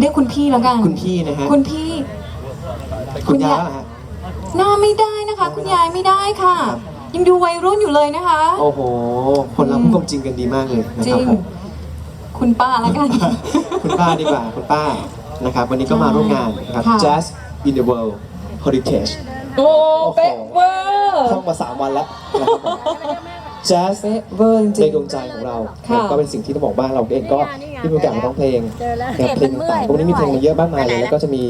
เรียกคุณพี่แล้วกัน คุณพี่นะฮะคุณพี่คุณยายเหรอฮะ หน้าไม่ได้นะคะ คุณยายไม่ได้ค่ะ ครับ ยังดูวัยรุ่นอยู่เลยนะคะ โอ้โห คนเราพูดความจริงกันดีมากเลยนะจคริรับง ผมคุณป้าแล้วกัน คุณป้าดีกว่าคุณป้านะครับ วันนี้ก็มาร่วมงานนะครับ ค่ะ Jazz in the World Heritage โอ้เป๊ะเวอร์ท่องมา3วันแล้วนะครับผม Jazz เป๊ะเวอร์จในริงดวงใจของเราค่ะก็เป็นสิ่งที่ต้องบอกว่าเราเองก็ที่มีโอกาสมาร้องเพลงเจอแล้วนะครับเพลงต่างๆพวกนี้มีเพลงมาเยอะมากมายเลยแล้วก็จะมี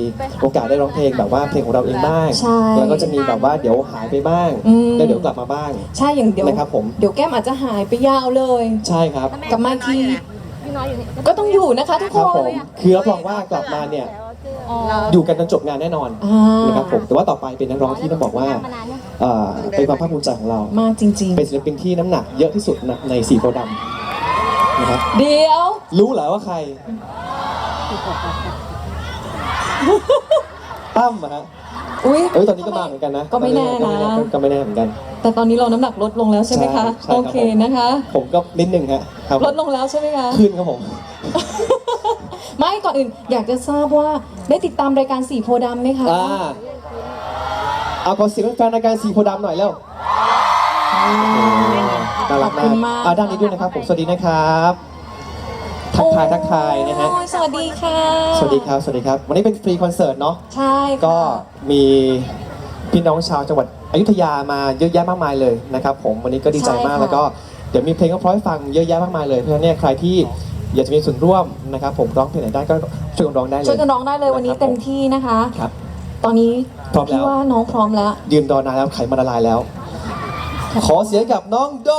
โอกาสได้ร้องเพลงแบบว่าเพลงของเราเองบ้างใช่แล้วก็จะมีแบบว่าเดี๋ยวหายไปบ้างอืม แล้วเดี๋ยวกลับมาบ้างๆใช่อย่างเดียวนะครับผม เดี๋ยวแก้มอาจจะหายไปยาวเลย ใช่ครับกลับมาอีกที พี่น้อยอยู่นี่ก็ต้องอยู่นะคะทุกคครับผน มคือรับรองว่ากลับมาเนี่ย อ๋ออยู่กันจนจบงานแน่นอนอ่านะครับผมแต่ว่าต่อไปเป็นนักร้องที่ต้องบอกว่ามานานยังเอ่อเป็นความภาคภูมิใจของเรา มากจริง เป็นศิลปินที่น้ำหนักเยอะที่สุดนะในสีโพธิ์ดำนะครับๆ เดี๋ยว รู้เหรอว่าใครตั้มอะฮะอุ้ย เอ้ยตอนนี้ก็มาเหมือนกันนะก็ไม่แน่นะ ก็ไม่แน่เหมือนกัน แต่ตอนนี้เราน้ำหนักลดลงแล้วใช่ไหมคะ ใช่ใช่ครับ โอเคนะคะ ผมก็นิดหนึ่งฮะครับลดลงแล้วใช่ไหมคะ ขึ้นครับผม ไม่ก่อนอื่นอยากจะทราบว่าได้ติดตามรายการสีโพธิ์ดำไหมคะอ่าเอาขอเสียงแฟนรายการสีโพธิ์ดำหน่อยเร็วน่ารักขอบคุณมามากกอ่าด้านนี้ด้วยนะครับผมสวัสดีนะครับทักทายทักทายนะฮะ โอ้ยสวัสดีค่ะสวัสดีครับ สวัสดีครับ วันนี้เป็นฟรีคอนเสิร์ตเนาะ ใช่ค่ะ ก็มีพี่น้องชาวจังหวัดอยุธยามาเยอะแยะมากมายเลยนะครับผมวันนี้ก็ดีใจมากแล้วก็เดี๋ยวมีเพลงก็พร้อยฟังเยอะแยะมากมายเลยเพราะฉะนั้นเนี่ยใครที่ อยากจะมีส่วนร่วมนะครับ ผมร้องเพลงไหนได้ก็ช่วยกันร้องได้เลยช่วยกันร้องได้เลยวันนี้เต็มที่นะคะ ครับ ตอนนี้พร้อมแล้ว พี่ว่าน้องพร้อมแล้ว ยืนรอนานแล้วไขมันละลายแล้ว ขอเสียงกับน้องโด